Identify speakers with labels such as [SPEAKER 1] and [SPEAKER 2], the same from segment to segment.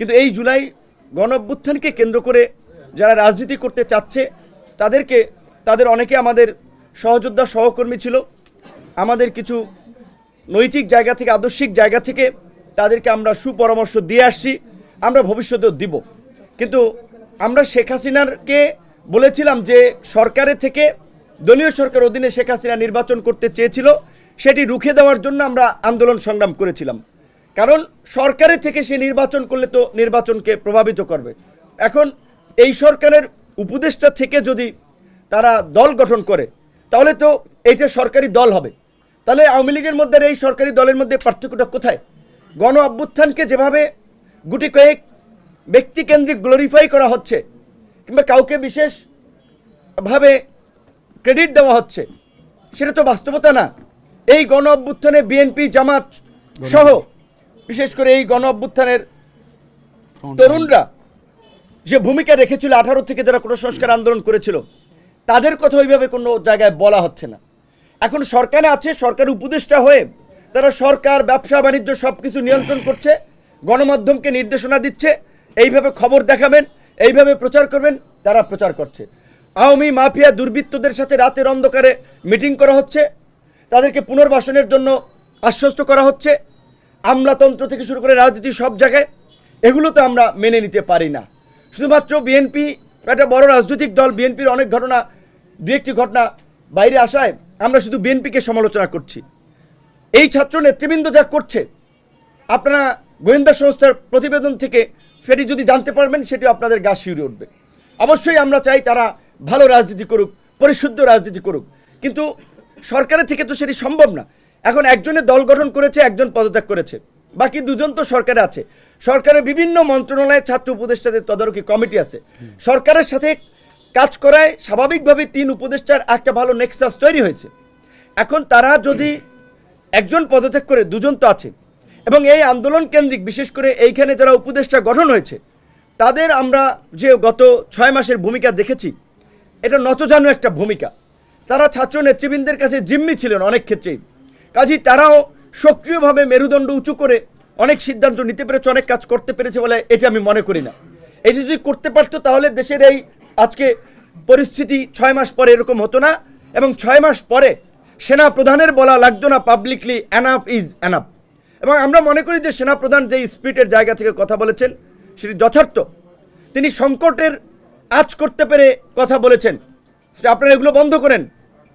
[SPEAKER 1] কিন্তু এই জুলাই গণ কেন্দ্র করে যারা রাজনীতি করতে চাচ্ছে, তাদেরকে, তাদের অনেকে আমাদের সহযোদ্ধা সহকর্মী ছিল, আমাদের কিছু নৈতিক জায়গা থেকে, আদর্শিক জায়গা থেকে তাদেরকে আমরা সুপরামর্শ দিয়ে আসছি, আমরা ভবিষ্যতেও দিব। কিন্তু আমরা শেখ হাসিনারকে বলেছিলাম যে সরকারের থেকে, দলীয় সরকার অধীনে শেখ হাসিনা নির্বাচন করতে চেয়েছিল, সেটি রুখে দেওয়ার জন্য আমরা আন্দোলন সংগ্রাম করেছিলাম। কারণ সরকারের থেকে সে নির্বাচন করলে তো নির্বাচনকে প্রভাবিত করবে। এখন এই সরকারের উপদেষ্টা থেকে যদি তারা দল গঠন করে তাহলে তো এইটা সরকারি দল হবে তাহলে আওয়ামী লীগের মধ্যে এই সরকারি দলের মধ্যে পার্থক্যটা কোথায়? গণ অভ্যুত্থানকে যেভাবে গুটি কয়েক ব্যক্তিকেন্দ্রিক গ্লোরিফাই করা হচ্ছে কিংবা কাউকে বিশেষভাবে ক্রেডিট দেওয়া হচ্ছে সেটা তো বাস্তবতা না। এই গণ অভ্যুত্থানে বিএনপি জামাত সহ বিশেষ করে এই গণ অভ্যুত্থানের তরুণরা যে ভূমিকা রেখেছিল আঠারো থেকে যারা কোনো সংস্কার আন্দোলন করেছিল তাদের কথা ওইভাবে কোনো জায়গায় বলা হচ্ছে না। এখন সরকারে আছে সরকার উপদেষ্টা হয়ে তারা সরকার ব্যবসা বাণিজ্য সব কিছু নিয়ন্ত্রণ করছে গণমাধ্যমকে নির্দেশনা দিচ্ছে এইভাবে খবর দেখাবেন এইভাবে প্রচার করবেন তারা প্রচার করছে। আওয়ামী মাফিয়া দুর্বৃত্তদের সাথে রাতের অন্ধকারে মিটিং করা হচ্ছে তাদেরকে পুনর্বাসনের জন্য আশ্বস্ত করা হচ্ছে আমলাতন্ত্র থেকে শুরু করে রাজনীতি সব জায়গায়, এগুলো তো আমরা মেনে নিতে পারি না। শুধুমাত্র বিএনপি একটা বড় রাজনৈতিক দল বিএনপির অনেক ঘটনা, দু একটি ঘটনা বাইরে আসায় আমরা শুধু বিএনপিকে সমালোচনা করছি। এই ছাত্র নেতৃবৃন্দ যা করছে, আপনারা গোয়েন্দা সংস্থার প্রতিবেদন থেকে সেটি যদি জানতে পারবেন, সেটি আপনাদের গা শিউরে উঠবে। অবশ্যই আমরা চাই তারা ভালো রাজনীতি করুক, পরিশুদ্ধ রাজনীতি করুক। কিন্তু সরকারের থেকে তো সেটি সম্ভব না। এখন একজনের দল গঠন করেছে, একজন পদত্যাগ করেছে। বাকি দুজন তো সরকারে আছে। সরকারের বিভিন্ন মন্ত্রণালয়ে ছাত্র উপদেষ্টাদের তদারকি কমিটি আছে। সরকারের সাথে কাজ করায় স্বাভাবিকভাবে তিন উপদেষ্টার একটা ভালো নেক্সাস তৈরি হয়েছে। এখন তারা যদি একজন পদত্যাগ করে, দুজন তো আছে। এবং এই আন্দোলন কেন্দ্রিক, বিশেষ করে এইখানে যারা উপদেষ্টা গঠন হয়েছে, তাদের আমরা যে গত ছয় মাসের ভূমিকা দেখেছি, এটা নতজানু একটা ভূমিকা। তারা ছাত্র নেতৃবৃন্দের কাছে জিম্মি ছিলেন অনেক ক্ষেত্রেই। কাজেই তারাও সক্রিয়ভাবে মেরুদণ্ড উঁচু করে অনেক সিদ্ধান্ত নিতে পেরেছে, অনেক কাজ করতে পেরেছে বলে এটি আমি মনে করি না। এটি যদি করতে পারতো তাহলে দেশের এই আজকে পরিস্থিতি ছয় মাস পরে এরকম হতো না এবং ছয় মাস পরে সেনা প্রধানের বলা লাগতো না পাবলিকলি অ্যানাফ ইজ অ্যানাফ এবং আমরা মনে করি যে সেনাপ্রধান যে স্পিরিটের জায়গা থেকে কথা বলেছেন, সেটি যথার্থ। তিনি সংকটের আজ করতে পেরে কথা বলেছেন। সেটা আপনারা এগুলো বন্ধ করেন।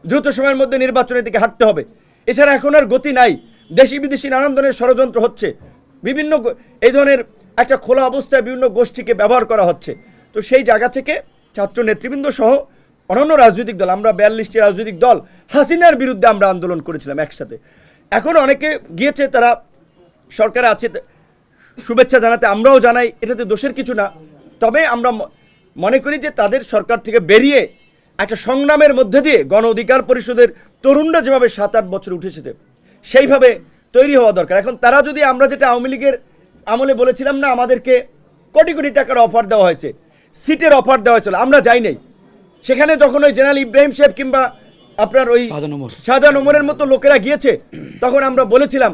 [SPEAKER 1] দ্রুত সময়ের মধ্যে নির্বাচনের দিকে হাঁটতে হবে। এছাড়া এখন আর গতি নাই। দেশি বিদেশি নানান ধরনের ষড়যন্ত্র হচ্ছে। বিভিন্ন এই ধরনের একটা খোলা অবস্থায় বিভিন্ন গোষ্ঠীকে ব্যবহার করা হচ্ছে। তো সেই জায়গা থেকে ছাত্র নেতৃবৃন্দ সহ অন্যান্য রাজনৈতিক দল, আমরা বিয়াল্লিশটি রাজনৈতিক দল হাসিনার বিরুদ্ধে আমরা আন্দোলন করেছিলাম একসাথে। এখন অনেকে গিয়েছে, তারা সরকারে আছে শুভেচ্ছা জানাতে আমরাও জানাই, এটাতে দোষের কিছু না। তবে আমরা মনে করি যে তাদের সরকার থেকে বেরিয়ে একটা সংগ্রামের মধ্যে দিয়ে গণ অধিকার পরিষদের তরুণরা যেভাবে সাত আট বছর উঠেছে সেইভাবে তৈরি হওয়া দরকার এখন তারা যদি আমরা যেটা আওয়ামী লীগের আমলে বলেছিলাম না আমাদেরকে কোটি কোটি টাকার অফার দেওয়া হয়েছে সিটের অফার দেওয়া হয়েছিল আমরা যাই নাই সেখানে যখন ওই জেনারেল ইব্রাহিম সাহেব কিংবা আপনার ওই
[SPEAKER 2] শাহজাহান ওমর।
[SPEAKER 1] ওমরের মতো লোকেরা গিয়েছে তখন আমরা বলেছিলাম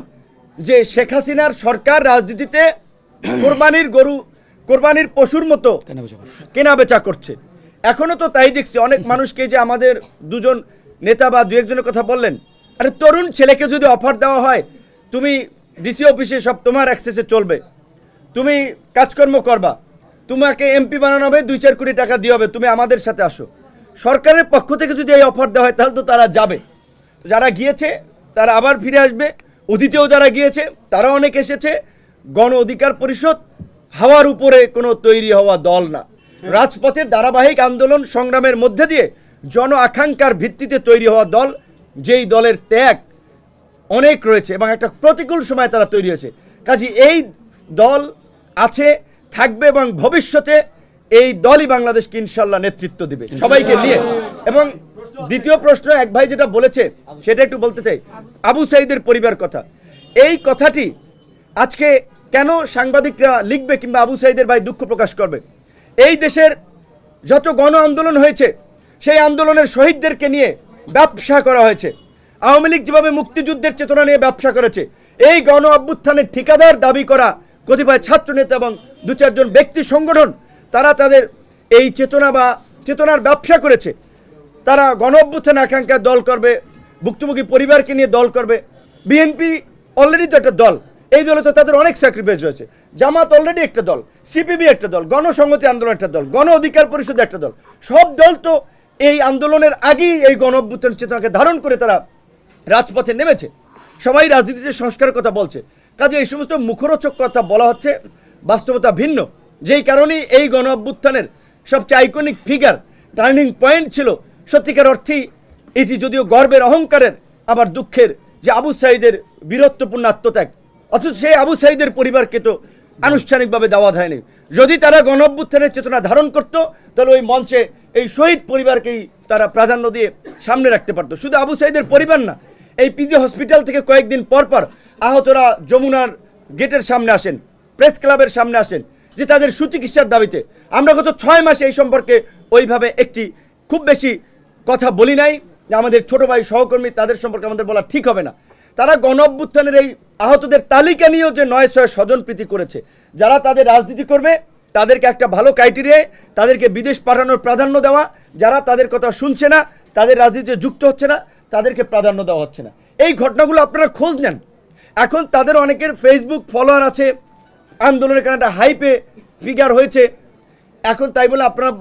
[SPEAKER 1] যে শেখ হাসিনার সরকার রাজনীতিতে কোরবানির গরু কোরবানির পশুর মতো
[SPEAKER 2] কেন বেচা করো?
[SPEAKER 1] কেনা বেচা করছে এখনও তো তাই দেখছি অনেক মানুষকে যে আমাদের দুজন নেতা বা দু একজনের কথা বললেন, আরে তরুণ ছেলেকে যদি অফার দেওয়া হয়, তুমি ডিসি অফিসে সব তোমার অ্যাক্সেসে চলবে। তুমি কাজকর্ম করবা, তোমাকে এমপি বানানো হবে, দুই চার কোটি টাকা দিয়ে হবে, তুমি আমাদের সাথে আসো। সরকারের পক্ষ থেকে যদি এই অফার দেওয়া হয়, তাহলে তো তারা যাবে। তো যারা গিয়েছে, তারা আবার ফিরে আসবে। অতীতেও যারা গিয়েছে তারা অনেক এসেছে। গণ অধিকার পরিষদ হাওয়ার উপরে কোনো তৈরি হওয়া দল না। রাজপথের ধারাবাহিক আন্দোলন সংগ্রামের মধ্যে দিয়ে জন আকাঙ্ক্ষার ভিত্তিতে তৈরি হওয়া দল যেই দলের ত্যাগ অনেক রয়েছে এবং একটা প্রতিকূল সময় তারা তৈরি হয়েছে। কাজে এই দল আছে থাকবে এবং ভবিষ্যতে এই দলই বাংলাদেশকে ইনশাল্লাহ নেতৃত্ব দিবে। সবাইকে নিয়ে। এবং দ্বিতীয় প্রশ্ন এক ভাই যেটা বলেছে সেটা একটু বলতে চাই। আবু সাইদের পরিবার কথা। এই কথাটি আজকে কেন সাংবাদিকরা লিখবে কিংবা আবু সাইদের ভাই দুঃখ প্রকাশ করবে? এই দেশের যত গণ আন্দোলন হয়েছে সেই আন্দোলনের শহীদদেরকে নিয়ে ব্যবসা করা হয়েছে। আওয়ামী লীগ যেভাবে মুক্তিযুদ্ধের চেতনা নিয়ে ব্যবসা করেছে, এই গণ অভ্যুত্থানের ঠিকাদার দাবি করা কতিপয় ছাত্রনেতা এবং দু চারজন ব্যক্তি সংগঠন, তারা তাদের এই চেতনা বা চেতনার ব্যবসা করেছে। তারা গণ অভ্যুত্থান আকাঙ্ক্ষা দল করবে, ভুক্তভোগী পরিবারকে নিয়ে দল করবে। বিএনপি অলরেডি তো একটা দল, এই দলে তো তাদের অনেক স্যাক্রিফাইস হয়েছে জামাত অলরেডি একটা দল, সিপিবি একটা দল, গণসংহতি আন্দোলন একটা দল, গণ অধিকার পরিষদ একটা দল, সব দল তো এই আন্দোলনের আগেই এই গণ অভ্যুত্থান চেতনাকে ধারণ করে তারা রাজপথে নেমেছে। সবাই রাজনীতিতে সংস্কারের কথা বলছে। কাজে এই সমস্ত মুখরোচক কথা বলা হচ্ছে, বাস্তবতা ভিন্ন। যেই কারণেই এই গণ অভ্যুত্থানের সবচেয়ে আইকনিক ফিগার টার্নিং পয়েন্ট ছিল সত্যিকার অর্থেই এটি যদিও গর্বের অহংকারের, আবার দুঃখের যে আবু সাইদের বীরত্বপূর্ণ আত্মত্যাগ। অথচ সেই আবু সাইদের পরিবারকে তো আনুষ্ঠানিকভাবে দেওয়া হয়নি। যদি তারা গণ অভ্যুত্থানের চেতনা ধারণ করত, তাহলে ওই মঞ্চে এই শহীদ পরিবারকেই তারা প্রাধান্য দিয়ে সামনে রাখতে পারতো। শুধু আবু সাইদের পরিবার না, এই পিজি হসপিটাল থেকে কয়েকদিন পর পর আহতরা যমুনার গেটের সামনে আসেন, প্রেস ক্লাবের সামনে আসেন, যে তাদের সুচিকিৎসার দাবিতে। আমরা গত ছয় মাসে এই সম্পর্কে ওইভাবে একটি খুব বেশি কথা বলি নাই। যে আমাদের ছোট ভাই সহকর্মী, তাদের সম্পর্কে আমাদের বলা ঠিক হবে না। তারা গণ অভ্যুত্থানের এই আহতদের তালিকা নিয়েও যে নয় ছয় স্বজন প্রীতি করেছে, যারা তাদের রাজনীতি করবে, তাদেরকে একটা ভালো ক্রাইটেরিয়ায় তাদেরকে বিদেশ পাঠানোর প্রাধান্য দেওয়া, যারা তাদের কথা শুনছে না, তাদের রাজনীতিতে যুক্ত হচ্ছে না, তাদেরকে প্রাধান্য দেওয়া হচ্ছে না। এই ঘটনাগুলো আপনারা খোঁজ নেন। এখন তাদের অনেকের ফেসবুক ফলোয়ার আছে, আন্দোলনের কারণে একটা হাইপে ফিগার হয়েছে। এখন তাই বলে আপনারা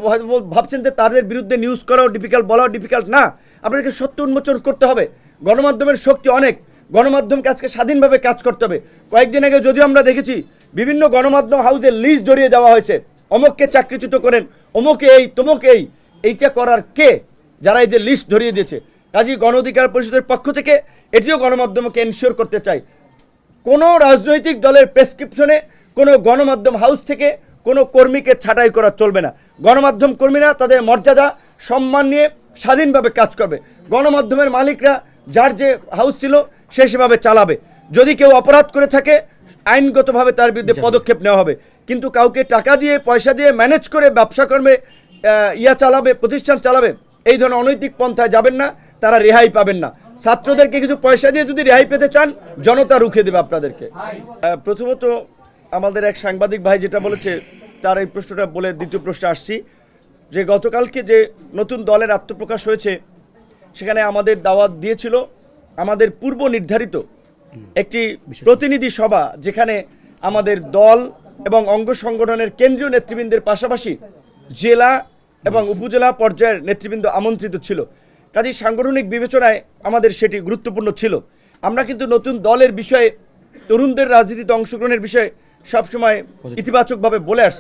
[SPEAKER 1] ভাবছেন যে তাদের বিরুদ্ধে নিউজ করাও ডিফিকাল্ট বলাও ডিফিকাল্ট না। আপনাদেরকে সত্য উন্মোচন করতে হবে। গণমাধ্যমের শক্তি অনেক। গণমাধ্যমকে আজকে স্বাধীনভাবে কাজ করতে হবে। কয়েকদিন আগে যদিও আমরা দেখেছি বিভিন্ন গণমাধ্যম হাউসের লিস্ট জড়িয়ে দেওয়া হয়েছে। অমুককে চাকরিচ্যুত করেন, অমুকে এই, তমুকে এই। এইটা করার কে? যারা এই যে লিস্ট ধরিয়ে দিয়েছে। কাজী গণ অধিকার পরিষদের পক্ষ থেকে এটিও গণমাধ্যমকে এনশিওর করতে চাই। কোনো রাজনৈতিক দলের প্রেসক্রিপশনে কোনো গণমাধ্যম হাউস থেকে কোনো কর্মীকে ছাঁটাই করা চলবে না। গণমাধ্যম কর্মীরা তাদের মর্যাদা, সম্মান নিয়ে স্বাধীনভাবে কাজ করবে। গণমাধ্যমের মালিকরা, যার যে হাউস ছিল সে সেভাবে চালাবে। যদি কেউ অপরাধ করে থাকে আইনগতভাবে তার বিরুদ্ধে পদক্ষেপ নেওয়া হবে। কিন্তু কাউকে টাকা দিয়ে পয়সা দিয়ে ম্যানেজ করে ব্যবসা কর্মে ইয়া চালাবে প্রতিষ্ঠান চালাবে এই ধরনের অনৈতিক পন্থায় যাবেন না তারা রেহাই পাবেন না। ছাত্রদেরকে কিছু পয়সা দিয়ে যদি রেহাই পেতে চান জনতা রুখে দেবে আপনাদেরকে। প্রথমত আমাদের এক সাংবাদিক ভাই যেটা বলেছে তার এই প্রশ্নটা বলে দ্বিতীয় প্রশ্নে আসছি যে গতকালকে যে নতুন দলের আত্মপ্রকাশ হয়েছে সেখানে আমাদের দাওয়াত দিয়েছিল আমাদের পূর্ব নির্ধারিত একটি প্রতিনিধি সভা যেখানে আমাদের দল এবং অঙ্গ সংগঠনের কেন্দ্রীয় নেতৃবৃন্দের পাশাপাশি জেলা এবং উপজেলা পর্যায়ের নেতৃবৃন্দ আমন্ত্রিত ছিল। কাজেই সাংগঠনিক বিবেচনায় আমাদের সেটি গুরুত্বপূর্ণ ছিল। আমরা কিন্তু নতুন দলের বিষয়ে তরুণদের রাজনীতিতে অংশগ্রহণের বিষয়ে সবসময় ইতিবাচকভাবে বলে আসছি।